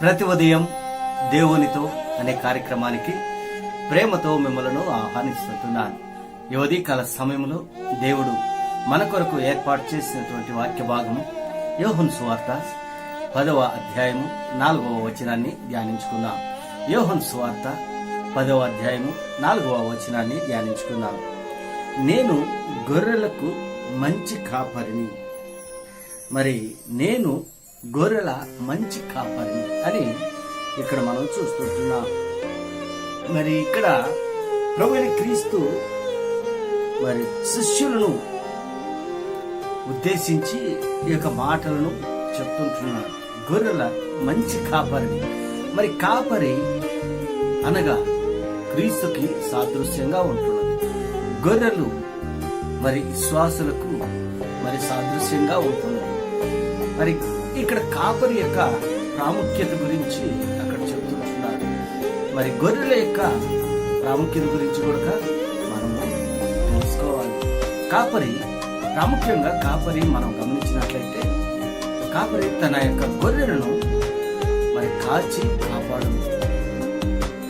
ప్రతి ఉదయం దేవునితో అనే కార్యక్రమానికి ప్రేమతో మిమ్మలను ఆహ్వానిస్తున్నాను యువతి కాల సమయంలో దేవుడు మన కొరకు ఏర్పాటు చేసినటువంటి వాక్య భాగము యోహన్ సువార్త పదవ అధ్యాయము నాలుగవ వచనాన్ని ధ్యానించుకున్నాం యోహన్ సువార్త పదవ అధ్యాయము నాలుగవ వచనాన్ని ధ్యానించుకున్నాం నేను గొర్రెలకు మంచి కాపరిని. మరి నేను గొర్రెల మంచి కాపరిని అని ఇక్కడ మనం చూస్తుంటున్నాం. మరి ఇక్కడ ప్రభువైన క్రీస్తు మరి శిష్యులను ఉద్దేశించి ఈ యొక్క మాటలను చెప్తుంటున్నాడు. గొర్రెల మంచి కాపరిని. మరి కాపరి అనగా క్రీస్తుకి సాదృశ్యంగా ఉంటున్నది. గొర్రెలు మరి విశ్వాసులకు మరి సాదృశ్యంగా ఉంటున్నది. మరి ఇక్కడ కాపరి యొక్క ప్రాముఖ్యత గురించి అక్కడ చెప్తుంటున్నాడు మరి గొర్రెల యొక్క ప్రాముఖ్యత గురించి కూడా మనము తెలుసుకోవాలి. కాపరి ప్రాముఖ్యంగా కాపరి మనం గమనించినట్లయితే కాపరి తన యొక్క గొర్రెలను మరి కాచి కాపాడు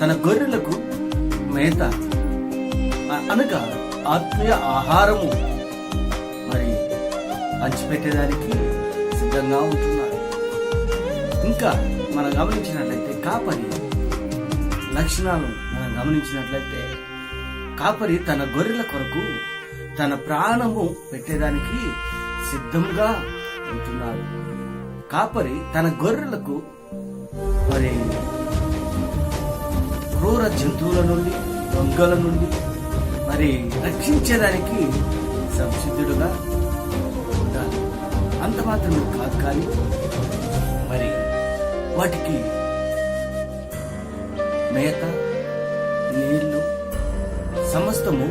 తన గొర్రెలకు మేత అనగా ఆత్మీయ ఆహారము మరి పంచిపెట్టేదానికి సిద్ధంగా ఉంటున్నాడు. ఇంకా మనం గమనించినట్లయితే కాపరి లక్షణాలు మనం గమనించినట్లయితే కాపరి తన గొర్రెల కొరకు తన ప్రాణము పెట్టేదానికి సిద్ధంగా ఉంటున్నాడు. కాపరి తన గొర్రెలకు మరి క్రూర జంతువుల నుండి దొంగల నుండి మరి రక్షించేదానికి సంసిద్ధుడుగా అంత మాత్రమే కాదు కానీ మరి వాటికి మేత నీళ్ళు సమస్తము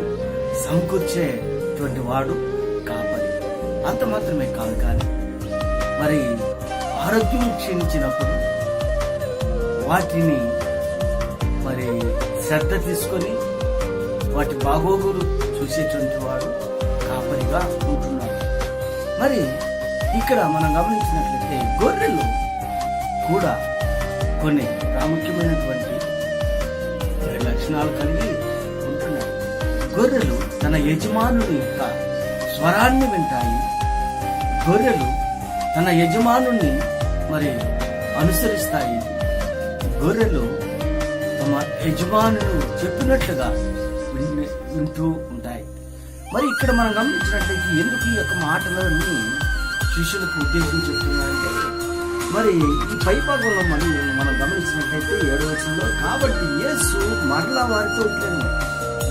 సమకూర్చేటువంటి వాడు కాపరి. అంత మాత్రమే కాదు కానీ మరి ఆరోగ్యం క్షీణించినప్పుడు వాటిని మరి శ్రద్ధ తీసుకొని వాటి బాగోగులు చూసేటువంటి వాడు కాపరిగా ఉంటున్నాడు. మరి ఇక్కడ మనం గమనించినట్లయితే గొర్రెలు కూడా కొన్ని ప్రాముఖ్యమైనటువంటి లక్షణాలు కలిగి ఉంటున్నాయి. గొర్రెలు తన యజమానుడి యొక్క స్వరాన్ని వింటాయి. గొర్రెలు తన యజమానుని మరి అనుసరిస్తాయి. గొర్రెలు తమ యజమానులు చెప్పినట్లుగా వింటూ ఉంటాయి. మరి ఇక్కడ మనం గమనించినట్లయితే ఎందుకు ఈ యొక్క మాటలన్నీ శిష్యులకు ఉద్దేశించి చెప్తున్నారంటే మరి ఈ పై భాగంలో మనం మనం గమనించినట్లయితే ఏడవ వచనంలో కాబట్టి యేసు మరలా వారితో ఇట్లను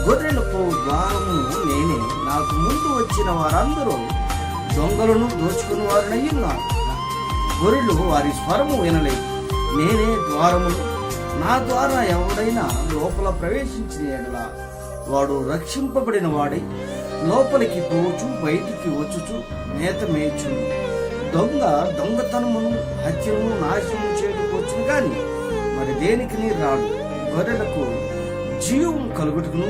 గొర్రెలకు ద్వారము నేనే నాకు ముందు వచ్చిన వారందరూ దొంగలను దోచుకుని వారినై ఉన్నారు గొర్రెలు వారి స్వరము వినలేదు నేనే ద్వారమును నా ద్వారా ఎవడైనా లోపల ప్రవేశించిన ఎడల వాడు రక్షింపబడిన వాడై లోపలికి పోవచ్చు బయటికి వచ్చుచు మేత మేచు దొంగ దొంగతనమును హత్యను నాశనము చేయకపోవచ్చు గాని మరి దేనికి రాడు? గొర్రెలకు జీవం కలుగుటకును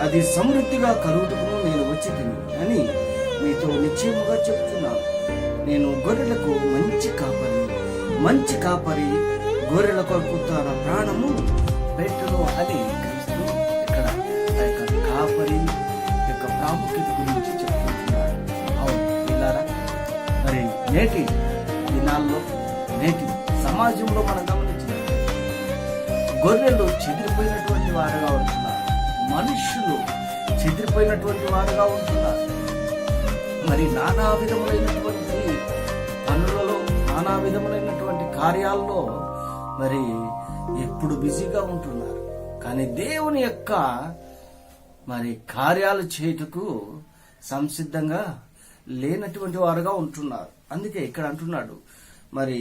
అది సమృద్ధిగా కలుగుటకును నేను వచ్చి అని మీతో నిశ్చయముగా చెప్తున్నాను. నేను గొర్రెలకు మంచి కాపరి మంచి కాపరి గొర్రెల కొరకు తన ప్రాణము పెట్టును అని క్రీస్తు ఇక్కడ కాపరి ప్రాముఖ్యత గురించి చెప్తున్నారు అవును పిల్లారా మరి నేటి దినాల్లో నేటి సమాజంలో మనం గమనించిన గొర్రెలు చెదిరిపోయినటువంటి వారుగా ఉంటున్నారు. మనుషులు చెదిరిపోయినటువంటి వారుగా ఉంటున్నారు. మరి నానా విధములైనటువంటి పనులలో నానా విధములైనటువంటి కార్యాల్లో మరి ఎప్పుడు బిజీగా ఉంటున్నారు. కానీ దేవుని యొక్క మరి కార్యాలు చేయుటకు సంసిద్ధంగా లేనటువంటి వారుగా ఉంటున్నారు. అందుకే ఇక్కడ అంటున్నాడు మరి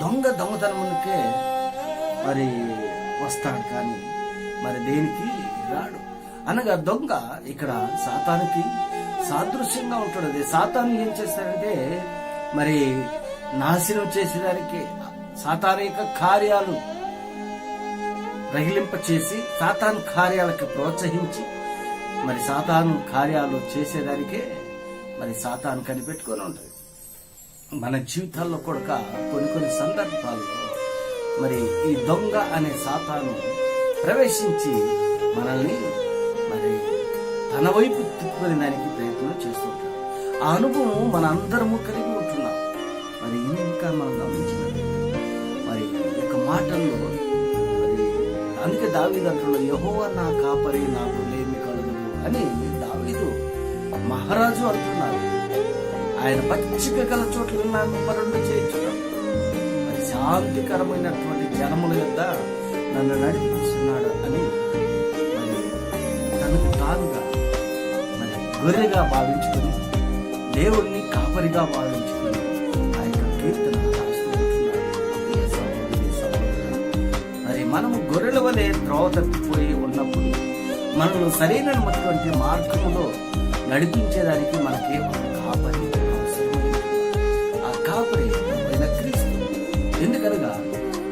దొంగ దొంగతనమునికే మరి వస్తాడు కానీ మరి దేనికి? రాడు. అనగా దొంగ ఇక్కడ సాతానికి సాదృశ్యంగా ఉంటాడు. అది సాతాను ఏం చేస్తాడంటే మరి నాశనం చేసేదానికి సాతాను యొక్క కార్యాలు రగిలింప చేసి సాతాను కార్యాలకు ప్రోత్సహించి మరి సాతాను కార్యాలు చేసేదానికే మరి సాతాను కనిపెట్టుకొని ఉంటుంది. మన జీవితాల్లో కూడా కొన్ని కొన్ని సందర్భాల్లో మరి ఈ దొంగ అనే సాతాను ప్రవేశించి మనల్ని మరి తన వైపు తిప్పుకునేదానికి ప్రయత్నం చేస్తుంటాడు ఆ అనుభవం మన అందరము కలిగి ఉంటున్నాం. మరి ఇంకా మనం గమనించిన మరి ఈ యొక్క మాటల్లో మరి అందుకే దావీదు అంటున్నాడు యహోవ నా కాపరి నాకు లేదు. అని దావీదు మహారాజు అంటున్నారు ఆయన పచ్చిక గల చోట్ల నన్ను మరణం చేయించున్నాడు మరి శాంతికరమైనటువంటి జనముల యొక్క నన్ను నడిపిస్తున్నాడు అని మరి తనకు తానుగా మరి గొర్రెగా భావించుకుని దేవుణ్ణి కాపరిగా భావించుకుని ఆ యొక్క కీర్తన రాస్తూ ఉంటున్నాడు. మరి మనము గొర్రెల వలె త్రోవ తప్పిపోయి ఉన్నప్పుడు మనల్ని సరైనటువంటి మార్గంలో నడిపించేదానికి మనకి కాపరి ఆ కాపరి ఆయన క్రీస్తు. ఎందుకనగా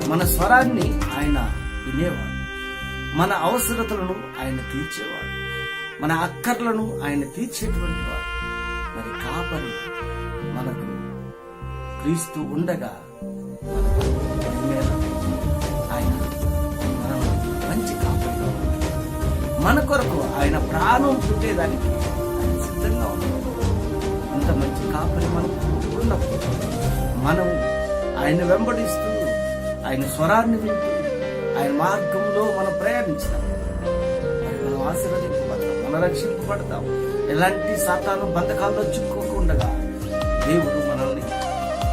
మన స్వరాన్ని ఆయన వినేవాడు. మన అవసరతలను ఆయన తీర్చేవాడు. మన అక్కర్లను ఆయన తీర్చేటువంటి వాడు. మరి కాపరి మనకు క్రీస్తు ఉండగా మన కొరకు ఆయన ప్రాణం పుట్టేదానికి ఆయన సిద్ధంగా ఉన్నాడు. ఇంత మంచి కాపరి మనకు ఉన్నప్పుడు మనం ఆయన వెంబడిస్తూ ఆయన స్వరాన్ని వింటూ ఆయన మార్గంలో మనం ప్రయాణించాం మరి మనం ఆశీర్వదింపబడతాం మనం రక్షింపబడతాం. ఎలాంటి సాతాను బంధకాల్లో చిక్కుకోకుండా దేవుడు మనల్ని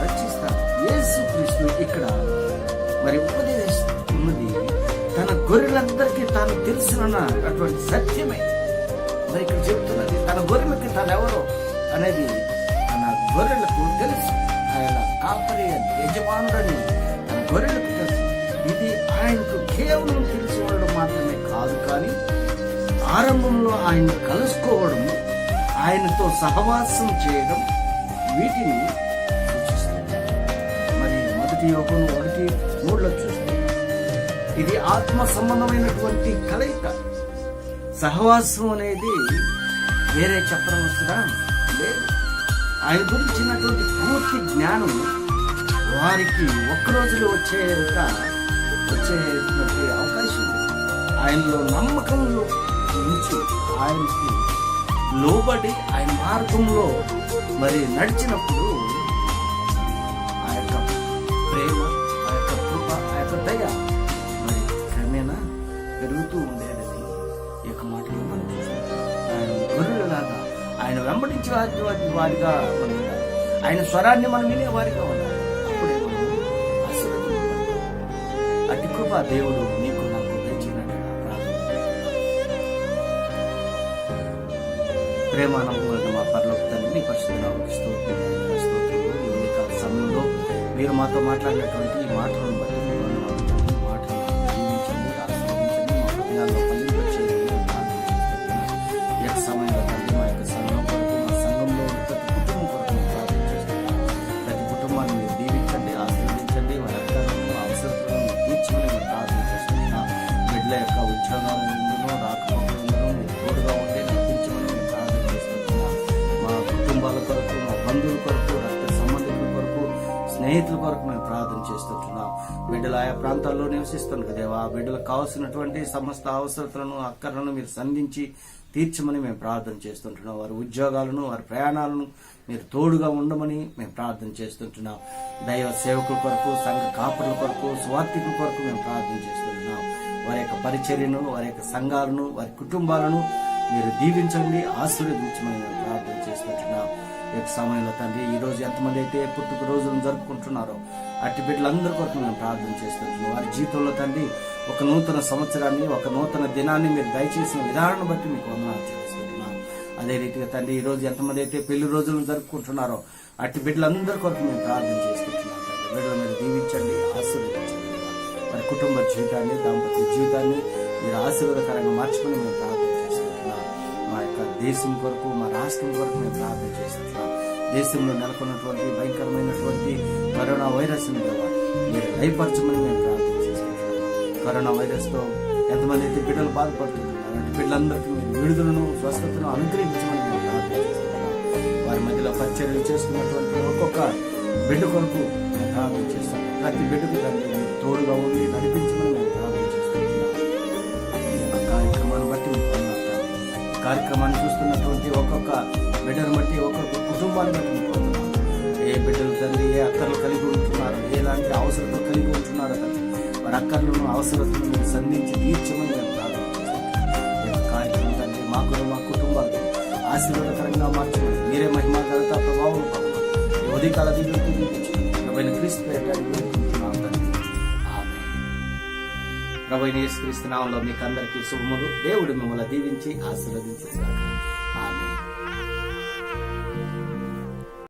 రక్షిస్తాడు. యేసు కృష్ణుడు ఇక్కడ మరి ఉపదేశం తాను తెలుసునన్న అటువంటి సత్యమే. మరి ఇక్కడ చెప్తున్నది తన గొర్రెలకి తను ఎవరో అనేది తన గొర్రెలకు తెలుసు. ఆయన కాపరి యజమానుడని తన గొర్రెలకు తెలుసు. ఇది ఆయనకు కేవలం తెలుసుకోవడం మాత్రమే కాదు కానీ ఆరంభంలో ఆయన కలుసుకోవడం ఆయనతో సహవాసం చేయడం వీటిని సూచిస్తుంది. మరి మొదటి యోగం ఒకటి మూడులో ఇది ఆత్మ సంబంధమైనటువంటి కలయిక. సహవాసం అనేది వేరే చెప్పడం వస్తుందా? లేదు. ఆయన గురించినటువంటి పూర్తి జ్ఞానం వారికి ఒక్కరోజులో వచ్చేంత వచ్చేటువంటి అవకాశం ఆయనలో నమ్మకంలో ఉంచి ఆయనకి లోబడి ఆయన మార్గంలో మరి నడిచినప్పుడు వెంబడించే వారిగా మనం ఉండాలి. ఆయన స్వరాన్ని మనం వినేవారిగా ఉండాలి. అప్పుడే మనం కృప దేవుడు నీకు నాకు దయచినట్టుగా ప్రార్థన. ప్రేమ నమ్మకం మా పర్లోకి తండ్రి నీ పరిశుద్ధ స్తోత్రం, సమయంలో మీరు మాతో మాట్లాడినటువంటి ఈ మాటలను బట్టి బంధువుల కొరకు రక్త సంబంధికుల కొరకు స్నేహితుల కొరకు మేము ప్రార్థన చేస్తుంటున్నాం. బిడ్డలు ఆయా ప్రాంతాల్లో నివసిస్తాను కదేవా బిడ్డలకు కావాల్సినటువంటి సమస్త అవసరతలను అక్కర్లను మీరు సంధించి తీర్చమని మేము ప్రార్థన చేస్తుంటున్నాం. వారి ఉద్యోగాలను వారి ప్రయాణాలను మీరు తోడుగా ఉండమని మేము ప్రార్థన చేస్తుంటున్నాం. దైవ సేవకుల కొరకు సంఘ కాపుల కొరకు స్వార్థికుల కొరకు మేము ప్రార్థన చేస్తుంటున్నాం. వారి యొక్క పరిచర్యను వారి యొక్క సంఘాలను వారి కుటుంబాలను మీరు దీవించండి ఆశీర్వదించమని మేము ప్రార్థన చేస్తుంటున్నాం. యొక్క సమయంలో తండ్రి ఈరోజు ఎంతమంది అయితే పుట్టుక రోజులను జరుపుకుంటున్నారో అట్టి బిడ్డలందరి కొరకు మేము ప్రార్థన చేస్తుంటున్నాం వారి జీవితంలో తండ్రి ఒక నూతన సంవత్సరాన్ని ఒక నూతన దినాన్ని మీరు దయచేసిన విధానం బట్టి మీకు వందనాలు చేస్తున్నాం అదే రీతిగా తండ్రి ఈ రోజు ఎంతమంది అయితే పెళ్ళి రోజులను జరుపుకుంటున్నారో అట్టి బిడ్డలందరి కొరకు మేము ప్రార్థన చేసుకుంటున్నాం తండ్రి. బిడ్డల మీద దీవించండి ఆశీర్వదించండి. వారి కుటుంబ జీవితాన్ని దాంపత్య జీవితాన్ని మీరు ఆశీర్వాదకరంగా మార్చుకుని మేము ప్రార్థన చేసుకుంటున్నాం మా యొక్క దేశం కొరకు మా రాష్ట్రం కొరకు మేము ప్రార్థన చేస్తున్నాం. దేశంలో నెలకొన్నటువంటి భయంకరమైనటువంటి కరోనా వైరస్ దేవా మీరు లయపరచమని మేము ప్రార్థన చేస్తున్నాం. కరోనా వైరస్తో ఎంతమంది అయితే బిడ్డలు బాధపడుతున్నారు అలాంటి బిడ్డలందరికీ మీరు విడుదలను స్వస్థతను అనుగ్రహించమని మేము ప్రార్థన చేస్తున్నాం. వారి మధ్యలో పరిచర్యలు చేస్తున్నటువంటి ఒక్కొక్క బిడ్డ కొరకు మేము ప్రార్థన చేస్తున్నాం. ప్రతి బిడ్డకు తండ్రి తోడుగా ఉండి నడిపించమని కార్యక్రమాన్ని చూస్తున్నటువంటి ఒక్కొక్క బిడ్డను బట్టి ఒక్కొక్క కుటుంబాన్ని బట్టి మీకు ఏ బిడ్డలు తండ్రి ఏ అక్కర్లు కలిగి ఉంటున్నారు ఎలాంటి అవసరతలు కలిగి ఉంటున్నారు తండ్రి వారి అక్కర్లను అవసరతలను మీరు సంధించి తీర్చమని మేము ప్రార్థన కార్యక్రమం తండ్రి మాకు మా కుటుంబాలకు ఆశీర్వాదకరంగా మార్చమని మీరే మహిమ ఘనత ప్రభావం ఉదయకాల దీవులతో దీవించండి క్రీస్తు పేరిట ప్రభైన యేసుక్రీస్తు నామంలో మీకు అందరికీ శుభములు. దేవుడు మిమ్మల్ని దీవించి ఆశీర్వదించి